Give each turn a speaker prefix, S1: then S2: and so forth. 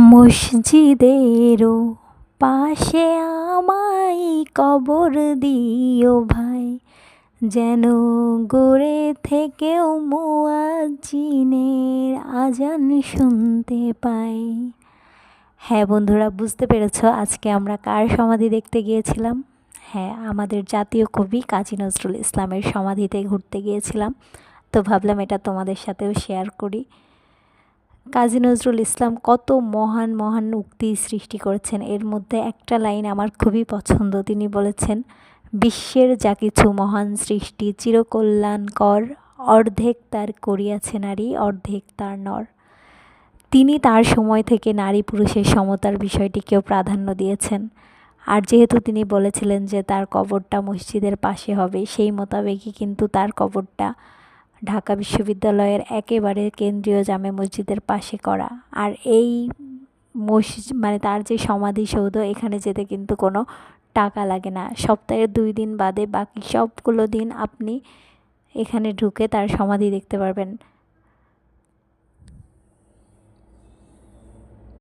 S1: মসজিদেরও পাশে আমায় কবর দিও ভাই, যেন গড়ে থেকেও মুয়াজ্জিনের আজান শুনতে পাই। হ্যাঁ বন্ধুরা, বুঝতে পেরেছ আজকে আমরা কার সমাধি দেখতে গিয়েছিলাম? হ্যাঁ আমাদের জাতীয় কবি কাজী নজরুল ইসলামের সমাধিতে ঘুরতে গিয়েছিলাম। তো ভাবলাম এটা তোমাদের সাথেও শেয়ার করি। কাজী নজরুল ইসলাম কত মহান মহান উক্তি সৃষ্টি করেছেন। এর মধ্যে একটা লাইন আমার খুবই পছন্দ। তিনি বলেছেন, বিশ্বের যা কিছু মহান সৃষ্টি চিরকল্যাণকর, অর্ধেক তার করিয়াছে নারী, অর্ধেক তার নর। তিনি তার সময় থেকে নারী পুরুষের সমতার বিষয়টিকেও প্রাধান্য দিয়েছেন। আর যেহেতু তিনি বলেছিলেন যে তার কবরটা মসজিদের পাশে হবে, সেই মোতাবেকই কিন্তু তার কবরটা ঢাকা বিশ্ববিদ্যালয়ের একেবারে কেন্দ্রীয় জামে মসজিদের পাশে করা। আর এই মসজিদ মানে তার যে সমাধিসৌধ, এখানে যেতে কিন্তু কোনো টাকা লাগে না। সপ্তাহে দুই দিন বাদে বাকি সবগুলো দিন আপনি এখানে ঢুকে তার সমাধি দেখতে পারবেন।